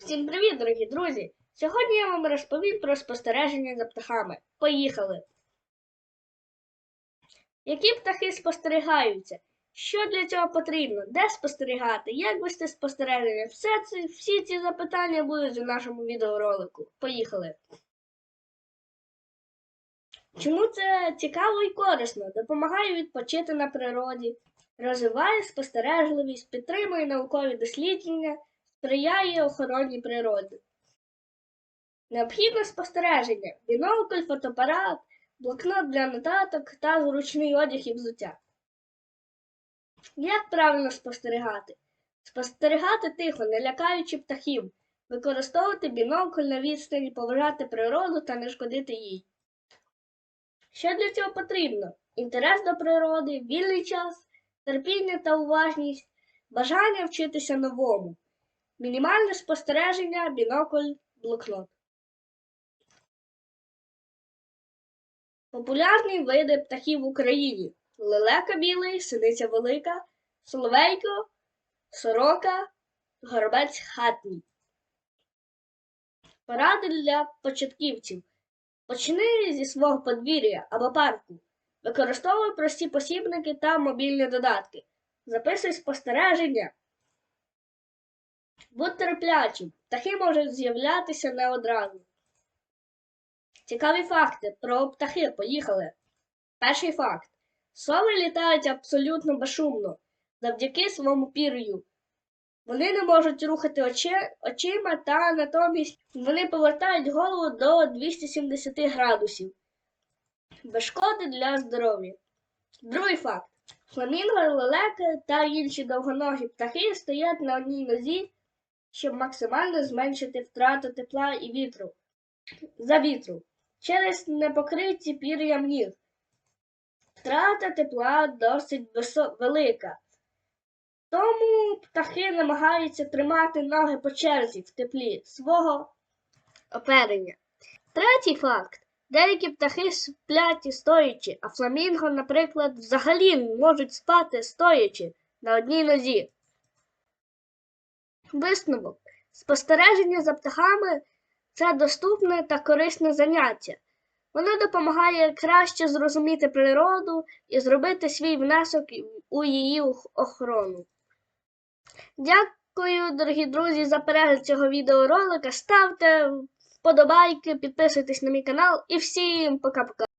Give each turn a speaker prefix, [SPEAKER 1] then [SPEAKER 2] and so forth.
[SPEAKER 1] Всім привіт, дорогі друзі! Сьогодні я вам розповім про спостереження за птахами. Поїхали! Які птахи спостерігаються? Що для цього потрібно? Де спостерігати? Як вести спостереження? Все це, всі ці запитання будуть у нашому відеоролику. Поїхали! Чому це цікаво і корисно? Допомагає відпочити на природі, розвиває спостережливість, підтримує наукові дослідження сприяє охороні природи. Необхідне спостереження, бінокль, фотоапарат, блокнот для нотаток та зручний одяг і взуття. Як правильно спостерігати? Спостерігати тихо, не лякаючи птахів, використовувати бінокль на відстані, поважати природу та не шкодити їй. Що для цього потрібно? Інтерес до природи, вільний час, терпіння та уважність, бажання вчитися новому. Мінімальне спостереження, бінокль, блокнот. Популярні види птахів в Україні: лелека білий, синиця велика, соловейко, сорока, горобець хатній. Поради для початківців. Почни зі свого подвір'я або парку. Використовуй прості посібники та мобільні додатки. Записуй спостереження. Будь терплячим, птахи можуть з'являтися не одразу. Цікаві факти про птахи. Поїхали. Перший факт. Сови літають абсолютно безшумно, завдяки своєму пір'ю. Вони не можуть рухати очі, очима та натомість вони повертають голову до 270 градусів. Без шкоди для здоров'я. Другий факт. Фламінго, лелека та інші довгоногі птахи стоять на одній нозі щоб максимально зменшити втрату тепла і вітру за вітру через непокриті пір'ям ніг. Втрата тепла досить велика. Тому птахи намагаються тримати ноги по черзі в теплі свого оперення. Третій факт. Деякі птахи сплять і стоячи, а фламінго, наприклад, взагалі можуть спати стоячи на одній нозі. Висновок. Спостереження за птахами це доступне та корисне заняття. Воно допомагає краще зрозуміти природу і зробити свій внесок у її охорону. Дякую, дорогі друзі, за перегляд цього відеоролика. Ставте вподобайки, підписуйтесь на мій канал і всім пока-пока.